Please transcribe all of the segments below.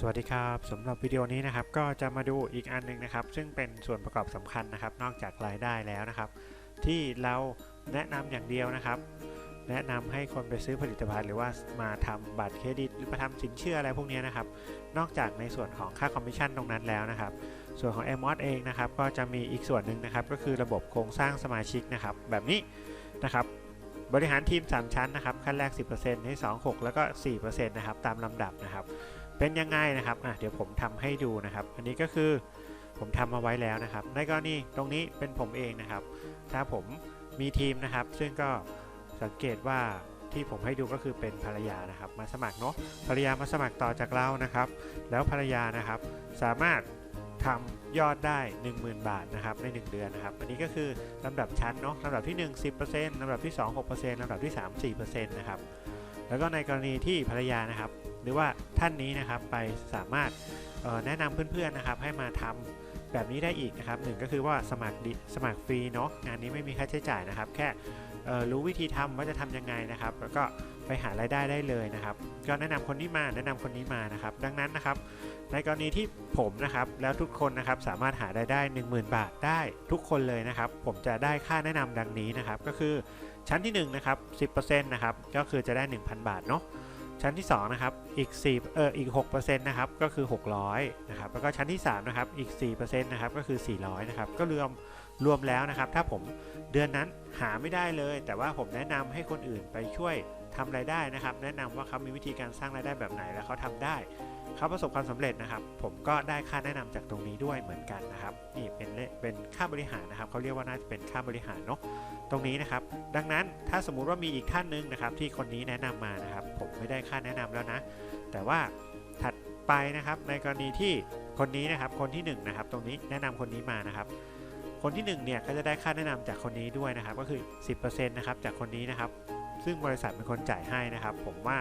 สวัสดีครับสำหรับวิดีโอนี้นะครับก็จะมาดูอีกอันหนึงนะครับ ซึ่งเป็นส่วนประกอบสำคัญนะครับ นอกจากรายได้แล้วนะครับ ที่เราแนะนำอย่างเดียวนะครับ แนะนำให้คนไปซื้อผลิตภัณฑ์หรือว่ามาทำบัตรเครดิตหรือมาทำสินเชื่ออะไรพวกนี้นะครับ นอกจากในส่วนของค่าคอมมิชชั่นตรงนั้นแล้วนะครับ ส่วนของ m อ s เองนะครับก็จะมีอีกส่วนหนึ่งนะครับ ก็คือระบบโครงสร้างสมาชิกนะครับ แบบนี้นะครับบริหารทีม 3 ชั้นนะครับขั้นแรก 10%ให้2 6 แล้วก็ 4%นะครับตามลำดับนะครับ เป็นยังไงนะครับอะเดี๋ยวผมทำให้ดูนะครับ อันนี้ก็คือผมทำมาไว้แล้วนะครับ ในกรณีตรงนี้เป็นผมเองนะครับ ถ้าผมมีทีมนะครับ ซึ่งก็สังเกตว่าที่ผมให้ดูก็คือเป็นภรรยานะครับ มาสมัครเนาะภรรยามาสมัครต่อจากเรานะครับ แล้วภรรยานะครับ สามารถทำยอดได้ 10,000 บาทนะครับใน 1 เดือนนะครับ อันนี้ก็คือลำดับชั้นเนาะลำดับที่ 1 10%ลำดับที่ 2 6%ลำดับที่ 3 4%นะครับแล้วก็ในกรณีที่ภรรยานะครับ หรือว่าท่านนี้นะครับไปสามารถแนะนำเพื่อนๆนะครับให้มาทำแบบนี้ได้อีกนะครับหนึ่งก็คือว่าสมัครดิสมัครฟรีเนาะงานนี้ไม่มีค่าใช้จ่ายนะครับ แค่รู้วิธีทำว่าจะทำยังไงนะครับ แล้วก็ไปหารายได้ได้เลยนะครับ ก็แนะนำคนนี้มาแนะนำคนนี้มานะครับ ดังนั้นนะครับในกรณีที่ผมนะครับแล้วทุกคนนะครับสามารถหารายได้ 10,000 บาทได้ทุกคนเลยนะครับ ผมจะได้ค่าแนะนำดังนี้นะครับ ก็คือชั้นที่1นะครับ10%นะครับก็คือจะได้ 1,000 บาทเนาะ ชั้นที่ 2 นะครับ อีก4เอออีก6%นะครับ ก็คือ 600 นะครับ แล้วก็ชั้นที่ 3 นะครับ อีก 4%นะครับ ก็คือ 400 นะครับ ก็รวมรวมแล้วนะครับ ถ้าผมเดือนนั้นหาไม่ได้เลย แต่ว่าผมแนะนำให้คนอื่นไปช่วย ทำรายได้นะครับ แนะนำว่าเขามีวิธีการสร้างรายได้แบบไหนแล้วเขาทำได้เขาประสบความสำเร็จนะครับ ผมก็ได้ค่าแนะนำจากตรงนี้ด้วยเหมือนกันนะครับนี่เป็นเลเป็นค่าบริหารนะครับเขาเรียกว่าน่าจะเป็นค่าบริหารเนาะตรงนี้นะครับ ดังนั้นถ้าสมมุติว่ามีอีกท่านหนึ่งนะครับ ที่คนนี้แนะนำมานะครับ ผมไม่ได้ค่าแนะนำแล้วนะ แต่ว่าถัดไปนะครับในกรณีที่คนนี้นะครับคนที่1นงนะครับ ตรงนี้แนะนำคนนี้มานะครับคนที่1เนี่ยก็จะได้ค่าแนะนำจากคนนี้ด้วยนะครับ ก็คือ 10%นะครับจากคนนี้นะครับ ซึ่งบริษัทเป็นคนจ่ายให้นะครับ ผมว่า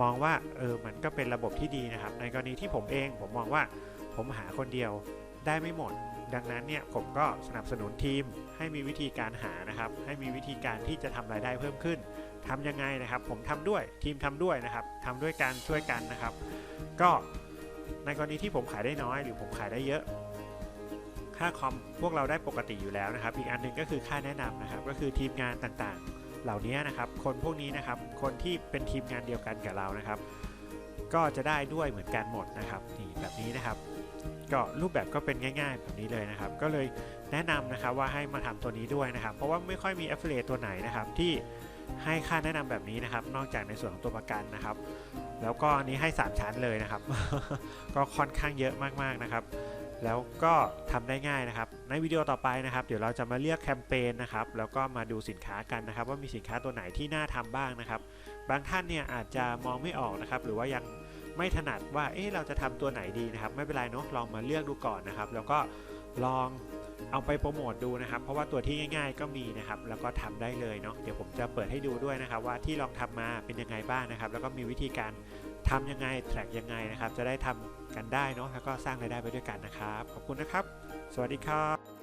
มองว่าเออมันก็เป็นระบบที่ดีนะครับ ในกรณีที่ผมเองผมมองว่าผมหาคนเดียวได้ไม่หมด ดังนั้นเนี่ยผมก็สนับสนุนทีมให้มีวิธีการหานะครับ ให้มีวิธีการที่จะทำรายได้เพิ่มขึ้นทำยังไงนะครับ ผมทำด้วยทีมทำด้วยนะครับทำด้วยการช่วยกันนะครับ ก็ในกรณีที่ผมขายได้น้อยหรือผมขายได้เยอะ ค่าคอมพวกเราได้ปกติอยู่แล้วนะครับ อีกอันหนึงก็คือค่าแนะนำนะครับ ก็คือทีมงานต่างๆ เหล่านี้นะครับ คนพวกนี้นะครับ คนที่เป็นทีมงานเดียวกันกับเรานะครับ ก็จะได้ด้วยเหมือนกันหมดนะครับนี่แบบนี้นะครับ ก็รูปแบบก็เป็นง่าย ๆ แบบนี้เลยนะครับ ก็เลยแนะนำนะครับว่าให้มาทำตัวนี้ด้วยนะครับ เพราะว่าไม่ค่อยมี affiliate ตัวไหนนะครับ ที่ให้ค่าแนะนำแบบนี้นะครับ นอกจากในส่วนของตัวประกันนะครับ แล้วก็อันนี้ให้ 3 ชั้นเลยนะครับ ก็ค่อนข้างเยอะมากๆนะครับ แล้วก็ทำได้ง่ายนะครับ ในวิดีโอต่อไปนะครับ เดี๋ยวเราจะมาเลือกแคมเปญนะครับ แล้วก็มาดูสินค้ากันนะครับ ว่ามีสินค้าตัวไหนที่น่าทำบ้างนะครับ บางท่านเนี่ยอาจจะมองไม่ออกนะครับ หรือว่ายังไม่ถนัดว่า เอ๊ะ เราจะทำตัวไหนดีนะครับ ไม่เป็นไรเนาะ ลองมาเลือกดูก่อนนะครับ แล้วก็ลอง เอาไปโปรโมทดูนะครับ เพราะว่าตัวที่ง่าย ๆ ก็มีนะครับ แล้วก็ทำได้เลยเนาะเดี๋ยวผมจะเปิดให้ดูด้วยนะครับ ว่าที่ลองทำมาเป็นยังไงบ้างนะครับ แล้วก็มีวิธีการทำยังไงแทร็กยังไงนะครับ จะได้ทำกันได้เนาะแล้วก็สร้างรายได้ไปด้วยกันนะครับ ขอบคุณนะครับ สวัสดีครับ